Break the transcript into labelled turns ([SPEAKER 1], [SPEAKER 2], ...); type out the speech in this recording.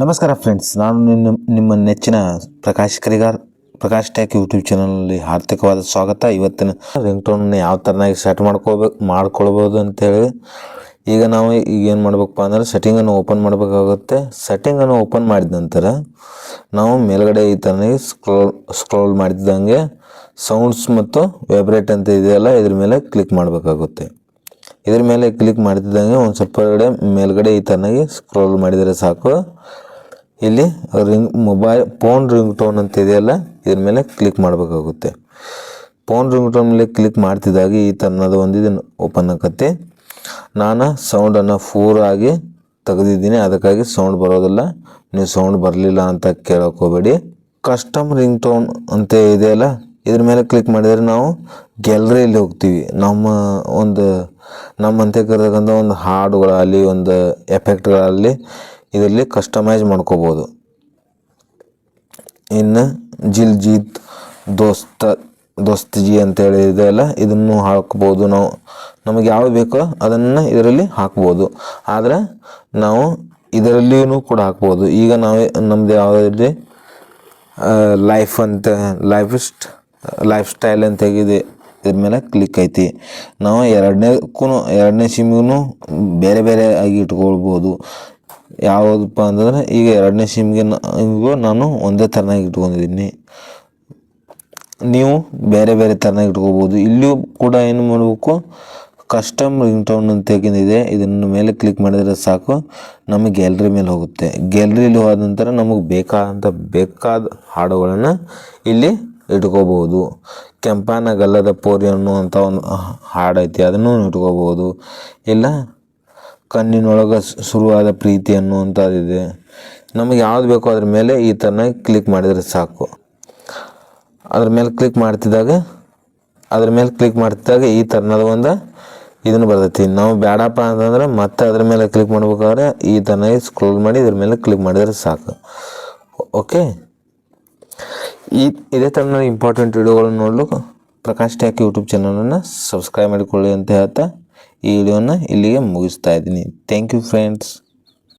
[SPEAKER 1] ನಮಸ್ಕಾರ ಫ್ರೆಂಡ್ಸ್ ನಾನು ನಿನ್ನ ನಿಮ್ಮ ನೆಚ್ಚಿನ ಪ್ರಕಾಶ್ ಕರಿಗಾರ್. ಪ್ರಕಾಶ್ ಟ್ಯಾಕ್ ಯೂಟ್ಯೂಬ್ ಚಾನಲಲ್ಲಿ ಹಾರ್ದಿಕವಾದ ಸ್ವಾಗತ. ಇವತ್ತಿನ ರಿಂಗ್ಟೋನ್ನ ಯಾವ ಥರನಾಗಿ ಸೆಟ್ ಮಾಡ್ಕೋಬೇಕು ಮಾಡ್ಕೊಳ್ಬೋದು ಅಂತೇಳಿ. ಈಗ ನಾವು ಈಗ ಏನು ಮಾಡಬೇಕಪ್ಪ ಅಂದ್ರೆ ಸೆಟ್ಟಿಂಗನ್ನು ಓಪನ್ ಮಾಡಬೇಕಾಗುತ್ತೆ. ಸೆಟ್ಟಿಂಗನ್ನು ಓಪನ್ ಮಾಡಿದ ನಂತರ ನಾವು ಮೇಲ್ಗಡೆ ಈ ಥರನಾಗಿ ಸ್ಕ್ರೋಲ್ ಸ್ಕ್ರೋಲ್ ಮಾಡಿದಂಗೆ ಸೌಂಡ್ಸ್ ಮತ್ತು ವೆಬ್ರೇಟ್ ಅಂತ ಇದೆಯಲ್ಲ, ಇದ್ರ ಮೇಲೆ ಕ್ಲಿಕ್ ಮಾಡಬೇಕಾಗುತ್ತೆ. ಇದ್ರ ಮೇಲೆ ಕ್ಲಿಕ್ ಮಾಡ್ತಿದ್ದಂಗೆ ಒಂದು ಸ್ವಲ್ಪ ಕಡೆ ಮೇಲ್ಗಡೆ ಈ ತನಗೆ ಸ್ಕ್ರೋಲ್ ಮಾಡಿದರೆ ಸಾಕು. ಇಲ್ಲಿ ring mobile phone ring tone ಅಂತ ಇದೆಯಲ್ಲ, ಇದ್ರ ಮೇಲೆ ಕ್ಲಿಕ್ ಮಾಡಬೇಕಾಗುತ್ತೆ. ಫೋನ್ ರಿಂಗ್ ಟೋನ್ ಮೇಲೆ ಕ್ಲಿಕ್ ಮಾಡ್ತಿದ್ದಾಗ ಈ ತನ್ನದು ಒಂದು ಇದನ್ನು ಓಪನ್ ಆಕತ್ತೆ ನಾನು ಸೌಂಡನ್ನು ಆಗಿ ತೆಗೆದಿದ್ದೀನಿ, ಅದಕ್ಕಾಗಿ ಸೌಂಡ್ ಬರೋದಿಲ್ಲ. ನೀವು ಸೌಂಡ್ ಬರಲಿಲ್ಲ ಅಂತ ಕೇಳೋಕೆ ಹೋಗಬೇಡಿ. ಕಸ್ಟಮ್ ರಿಂಗ್ ಟೋನ್ ಅಂತ ಇದೆಯಲ್ಲ, ಇದ್ರ ಮೇಲೆ ಕ್ಲಿಕ್ ಮಾಡಿದರೆ ನಾವು ಗ್ಯಾಲರಿಯಲ್ಲಿ ಹೋಗ್ತೀವಿ. ನಮ್ಮ ಒಂದು ನಮ್ಮ ಕರೆತಕ್ಕಂಥ ಒಂದು ಹಾಡುಗಳಲ್ಲಿ, ಒಂದು ಎಫೆಕ್ಟ್ಗಳಲ್ಲಿ ಇದರಲ್ಲಿ ಕಸ್ಟಮೈಸ್ ಮಾಡ್ಕೋಬೋದು. ಇನ್ನು ಜಿಲ್ ಜೀತ್ ದೋಸ್ತ, ದೋಸ್ತಿಜಿ ಅಂತೇಳಿ ಇದೆಲ್ಲ ಇದನ್ನು ಹಾಕ್ಬೋದು ನಾವು. ನಮಗೆ ಯಾವ್ದು ಬೇಕೋ ಅದನ್ನು ಇದರಲ್ಲಿ ಹಾಕ್ಬೋದು. ಆದರೆ ನಾವು ಇದರಲ್ಲಿಯೂ ಕೂಡ ಹಾಕ್ಬೋದು. ಈಗ ನಾವೇ ನಮ್ಮದು ಯಾವುದೇ ಲೈಫ್ ಅಂತ ಲೈಫ್ ಲೈಫ್ ಸ್ಟೈಲ್ ಅಂತ ಹೇಗಿದೆ. ಇದ್ರ ಮೇಲೆ ಕ್ಲಿಕ್ ಐತಿ. ನಾವು ಎರಡನೇಕ್ಕೂ ಎರಡನೇ ಸಿಮ್ಗೂ ಬೇರೆ ಬೇರೆ ಆಗಿ ಇಟ್ಕೊಳ್ಬೋದು. ಯಾವುದಪ್ಪ ಅಂತಂದರೆ ಈಗ ಎರಡನೇ ಸಿಮ್ಗೆ ನಾನು ಒಂದೇ ಥರನಾಗಿ ಇಟ್ಕೊಂಡಿದ್ದೀನಿ ನೀವು ಬೇರೆ ಬೇರೆ ಥರನಾಗಿ ಇಟ್ಕೋಬೋದು ಇಲ್ಲಿಯೂ ಕೂಡ ಏನು ಮಾಡಬೇಕು? ಕಸ್ಟಮ್ ರಿಂಗ್ ಟೋನ್ ಅಂತ ಇದೆ ಇದನ್ನು ಮೇಲೆ ಕ್ಲಿಕ್ ಮಾಡಿದರೆ ಸಾಕು. ನಮ್ಮ ಗ್ಯಾಲ್ರಿ ಮೇಲೆ ಹೋಗುತ್ತೆ. ಗ್ಯಾಲ್ರಿಲಿ ಹೋದ ನಂತರ ನಮಗೆ ಬೇಕಾದಂಥ ಬೇಕಾದ ಹಾಡುಗಳನ್ನು ಇಲ್ಲಿ ಇಟ್ಕೋಬೋದು ಕೆಂಪಾನ ಗಲ್ಲದ ಪೋರಿ ಅನ್ನುವಂಥ ಒಂದು ಹಾಡೈತಿ ಅದನ್ನು ಇಟ್ಕೋಬೋದು ಇಲ್ಲ? ಕಣ್ಣಿನೊಳಗೆ ಶುರುವಾದ ಪ್ರೀತಿ ಅನ್ನುವಂಥದ್ದಿದೆ ನಮಗೆ ಯಾವ್ದು ಬೇಕೋ ಅದ್ರ ಮೇಲೆ ಈ ಥರನ ಕ್ಲಿಕ್ ಮಾಡಿದರೆ ಸಾಕು. ಅದ್ರ ಮೇಲೆ ಕ್ಲಿಕ್ ಮಾಡ್ತಿದ್ದಾಗ, ಅದ್ರ ಮೇಲೆ ಕ್ಲಿಕ್ ಮಾಡ್ತಿದ್ದಾಗ ಈ ಥರನದ ಒಂದು ಇದನ್ನು ಬರ್ತೈತಿ. ನಾವು ಬೇಡಪ್ಪ ಅಂತಂದ್ರೆ ಮತ್ತೆ ಅದ್ರ ಮೇಲೆ ಕ್ಲಿಕ್ ಮಾಡ್ಬೇಕಾದ್ರೆ ಈ ಥರನಾಗಿ ಸ್ಕ್ರೋಲ್ ಮಾಡಿ ಇದ್ರ ಮೇಲೆ ಕ್ಲಿಕ್ ಮಾಡಿದರೆ ಸಾಕು. ಓಕೆ ಈ ಇದೇ ಥರ ಇಂಪಾರ್ಟೆಂಟ್ ವಿಡಿಯೋಗಳನ್ನು ನೋಡಲು ಪ್ರಕಾಶ್ ಟ್ಯಾಕ್ ಯೂಟ್ಯೂಬ್ ಚಾನಲನ್ನು ಸಬ್ಸ್ಕ್ರೈಬ್ ಮಾಡಿಕೊಳ್ಳಿ ಅಂತ ಹೇಳ್ತಾ ಈ ವಿಡಿಯೋನ ಇಲ್ಲಿಗೆ ಮುಗಿಸ್ತಾ ಇದ್ದೀನಿ. Thank you friends